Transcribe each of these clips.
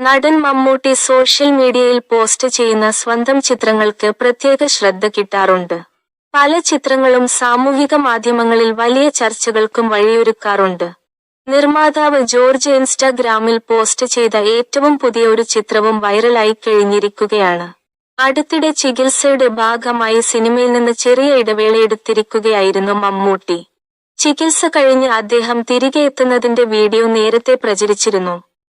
നടൻ മമ്മൂട്ടി സോഷ്യൽ മീഡിയയിൽ പോസ്റ്റ് ചെയ്യുന്ന സ്വന്തം ചിത്രങ്ങൾക്ക് പ്രത്യേക ശ്രദ്ധ കിട്ടാറുണ്ട്. പല ചിത്രങ്ങളും സാമൂഹിക മാധ്യമങ്ങളിൽ വലിയ ചർച്ചകൾക്കും വഴിയൊരുക്കാറുണ്ട്. നിർമ്മാതാവ് ജോർജ് ഇൻസ്റ്റാഗ്രാമിൽ പോസ്റ്റ് ചെയ്ത ഏറ്റവും പുതിയ ഒരു ചിത്രവും വൈറലായി കഴിഞ്ഞിരിക്കുകയാണ്. അടുത്തിടെ ചികിത്സയുടെ ഭാഗമായി സിനിമയിൽ നിന്ന് ചെറിയ ഇടവേള എടുത്തിരിക്കുകയായിരുന്നു മമ്മൂട്ടി. ചികിത്സ കഴിഞ്ഞ് അദ്ദേഹം തിരികെ എത്തുന്നതിന്റെ വീഡിയോ നേരത്തെ പ്രചരിച്ചിരുന്നു.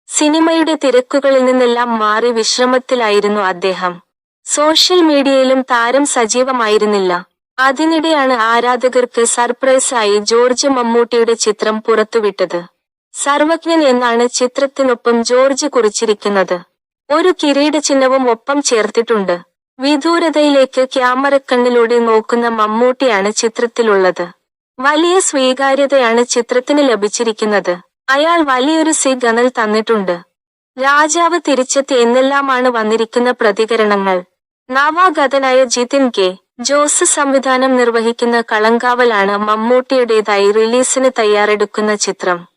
സിനിമയുടെ തിരക്കുകളിൽ നിന്നെല്ലാം മാറി വിശ്രമത്തിലായിരുന്നു അദ്ദേഹം. സോഷ്യൽ മീഡിയയിലും താരം സജീവമായിരുന്നില്ല. അതിനിടെയാണ് ആരാധകർക്ക് സർപ്രൈസായി ജോർജ് മമ്മൂട്ടിയുടെ ചിത്രം പുറത്തുവിട്ടത്. സർവജ്ഞൻ എന്നാണ് ചിത്രത്തിനൊപ്പം ജോർജ് കുറിച്ചിരിക്കുന്നത്. ഒരു കിരീട ചിഹ്നവും ഒപ്പം ചേർത്തിട്ടുണ്ട്. വിദൂരതയിലേക്ക് ക്യാമറക്കണ്ണിലൂടെ നോക്കുന്ന മമ്മൂട്ടിയാണ് ചിത്രത്തിലുള്ളത്. വലിയ സ്വീകാര്യതയാണ് ചിത്രത്തിന് ലഭിച്ചിരിക്കുന്നത്. അയാൾ വലിയൊരു സിഗ്നൽ തന്നിട്ടുണ്ട്. രാജാവ് തിരിച്ചെത്തി എന്നെല്ലാമാണ് വന്നിരിക്കുന്ന പ്രതികരണങ്ങൾ. നവാഗതനായ ജിതിൻ കെ. ജോസ് സംവിധാനം നിർവഹിക്കുന്ന കളങ്കാവലാണ് മമ്മൂട്ടിയുടേതായി റിലീസിന് തയ്യാറെടുക്കുന്ന ചിത്രം.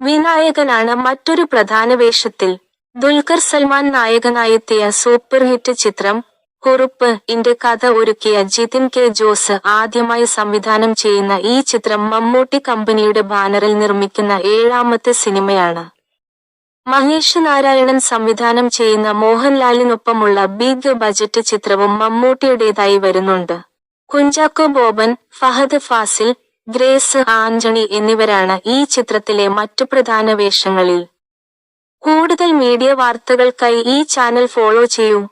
വിനായകനാണ് മറ്റൊരു പ്രധാന വേഷത്തിൽ. ദുൽഖർ സൽമാൻ നായകനായെത്തിയ സൂപ്പർ ഹിറ്റ് ചിത്രം കുറുപ്പ്. ഇന്റെ കഥ ഒരുക്കിയ ജിതിൻ കെ ജോസ് ആദ്യമായി സംവിധാനം ചെയ്യുന്ന ഈ ചിത്രം മമ്മൂട്ടി കമ്പനിയുടെ ബാനറിൽ നിർമ്മിക്കുന്ന ഏഴാമത്തെ സിനിമയാണ്. മഹേഷ് നാരായണൻ സംവിധാനം ചെയ്യുന്ന മോഹൻലാലിനൊപ്പമുള്ള ബിഗ് ബജറ്റ് ചിത്രവും മമ്മൂട്ടിയുടേതായി വരുന്നുണ്ട്. കുഞ്ചാക്കോ ബോബൻ ഫഹദ് ഫാസിൽ ഗ്രേസ് ആന്റണി എന്നിവരാണ് ഈ ചിത്രത്തിലെ മറ്റു പ്രധാന വേഷങ്ങളിൽ. കൂടുതൽ മീഡിയ വാർത്തകൾക്കായി ഈ ചാനൽ ഫോളോ ചെയ്യൂ.